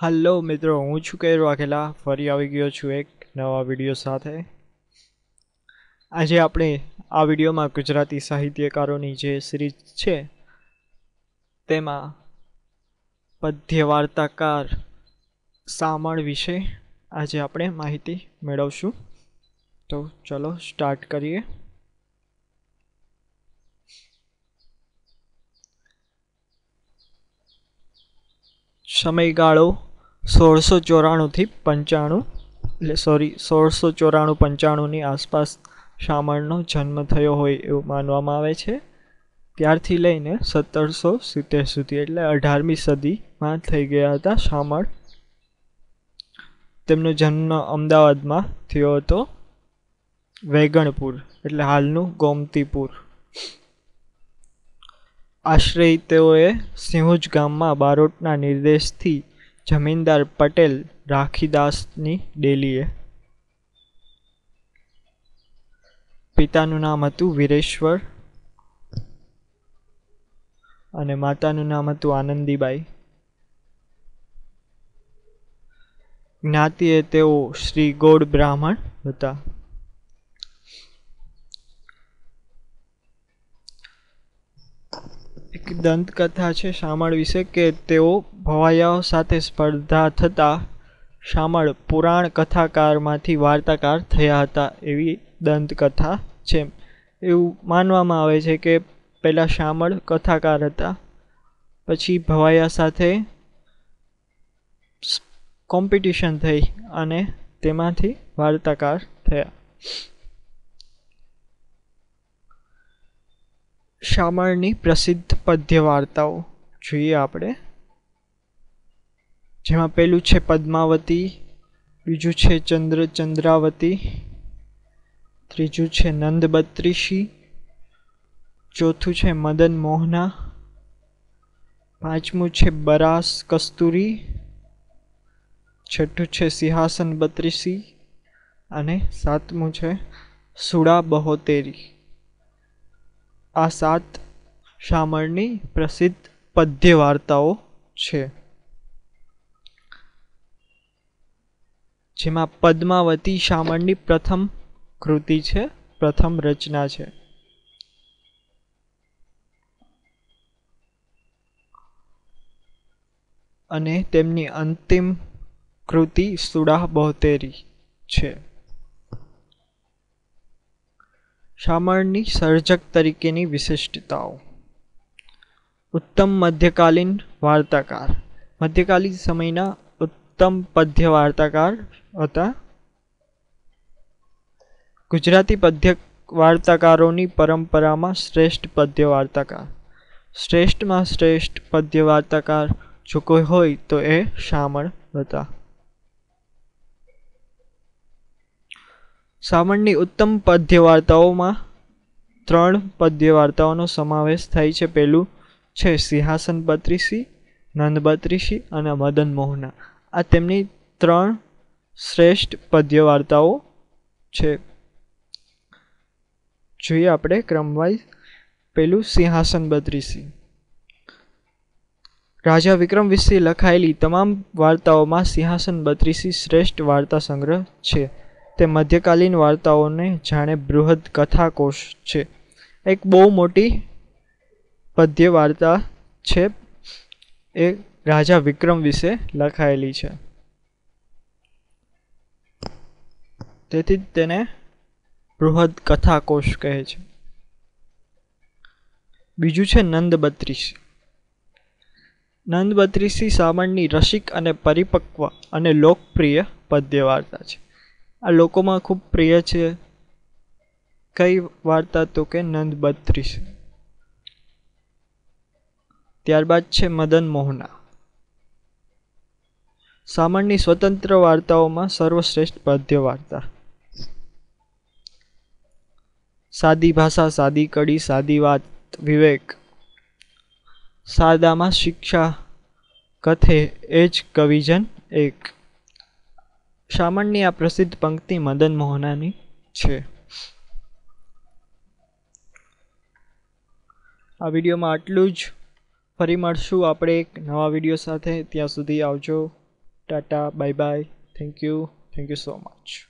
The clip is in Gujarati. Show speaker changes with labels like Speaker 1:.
Speaker 1: હલો મિત્રો. હું છું કૈર વાઘેલા. ફરી આવી ગયો છું એક નવા વીડિયો સાથે. આજે આપણે આ વિડીયોમાં ગુજરાતી સાહિત્યકારોની જે સિરીઝ છે, તેમાં પદ્ય વાર્તાકાર સામળ વિશે આજે આપણે માહિતી મેળવશું. તો ચલો સ્ટાર્ટ કરીએ. સમયગાળો સોળસો ચોરાણુંથી પંચાણું, એટલે સોરી સોળસો ચોરાણું પંચાણુંની આસપાસ શામળનો જન્મ થયો હોય એવું માનવામાં આવે છે. ત્યારથી લઈને સત્તરસો સિત્તેર સુધી, એટલે અઢારમી સદીમાં થઈ ગયા હતા શામળ તેમનો જન્મ અમદાવાદમાં થયો હતો, વેગણપુર, એટલે હાલનું ગોમતીપુર. આશ્રય તેઓએ સિંહુજ ગામમાં બારોટના નિર્દેશથી જમીનદાર પટેલ રાખીદાસની ડેલીએ. પિતાનું નામ હતું વીરેશ્વર અને માતાનું નામ હતું આનંદીબાઈ. જ્ઞાતિએ તેઓ શ્રી ગોળ બ્રાહ્મણ હતા. એક દંતકથા છે શામળ વિશે કે તેઓ ભવાયાઓ સાથે સ્પર્ધા થતાં શામળ પુરાણ કથાકારમાંથી વાર્તાકાર થયા હતા એવી દંતકથા છે. એવું માનવામાં આવે છે કે પહેલાં શામળ કથાકાર હતા, પછી ભવાયા સાથે કોમ્પિટિશન થઈ અને તેમાંથી વાર્તાકાર થયા. શામળની પ્રસિદ્ધ પદ્ય વાર્તાઓ જોઈએ આપણે. જેમાં પેલું છે પદ્માવતી, બીજું છે ચંદ્ર ચંદ્રાવતી, ત્રીજું છે નંદ બત્રીસી ચોથું છે મદન મોહના, પાંચમું છે બરાસ કસ્તુરી, છઠ્ઠું છે સિંહાસન બત્રીસી અને સાતમું છે સુડા બહોતેરી. આ સાત શામળની પ્રસિદ્ધ પદ્ય વાર્તાઓ છે. જેમાં પદ્માવતી શામળની પ્રથમ કૃતિ છે, પ્રથમ રચના છે. અને તેમની અંતિમ કૃતિ સુડાહ બહોતેરી છે. શામળની સર્જક તરીકેની વિશિષ્ટતાઓ. ઉત્તમ મધ્યકાલીન વાર્તાકાર. મધ્યકાલીન સમયના ઉત્તમ પદ્ય વાર્તાકાર હતા. ગુજરાતી પદ્ય વાર્તાકારોની પરંપરામાં શ્રેષ્ઠ પદ્ય વાર્તાકાર શ્રેષ્ઠમાં શ્રેષ્ઠ પદ્ય વાર્તાકાર જો કોઈ હોય તો એ શામળ હતા. શામળની ઉત્તમ પદ્ય વાર્તાઓમાં ત્રણ પદ્ય વાર્તાઓનો સમાવેશ થાય છે. પહેલું છે સિંહાસન બત્રીસી નંદ બત્રીસી અને મદન મોહના આ તેમની ત્રણ શ્રેષ્ઠ પદ્ય વાર્તાઓ છે. જોઈએ આપણે ક્રમવાઇઝ પેલું સિંહાસન બત્રીસી રાજા વિક્રમ વિશે લખાયેલી તમામ વાર્તાઓમાં સિંહાસન બત્રીસી શ્રેષ્ઠ વાર્તા સંગ્રહ છે. તે મધ્યકાલીન વાર્તાઓને જાણે બૃહદ કથાકોશ છે. એક બહુ મોટી પદ્ય વાર્તા છે. એ રાજા વિક્રમ વિશે લખાયેલી છે. તેથી જ તેને બૃહદ કથાકોશ કહે છે. બીજું છે નંદ બત્રીસ. નંદ બત્રીસી સામણની રસિક અને પરિપક્વ અને લોકપ્રિય પદ્ય વાર્તા છે. આ લોકોમાં ખૂબ પ્રિય છે કઈ વાર્તા તો કે નંદ બત્રીસ. ત્યારબાદ છે મદન મોહના. સામાન્ય સ્વતંત્ર વાર્તાઓમાં સર્વશ્રેષ્ઠ પદ્ય વાર્તા. સાદી ભાષા, સાદી કડી, સાદી વાત, વિવેક. સાદામાં શિક્ષા, કથે એ જ કવિજન એક. શામળની આ પ્રસિદ્ધ પંક્તિ મદન મોહનાની છે. આ વિડીયોમાં આટલું જ. ફરી મળશું આપણે એક નવા વીડિયો સાથે. ત્યાં સુધી આવજો. Tata. Bye bye. Thank you. Thank you so much.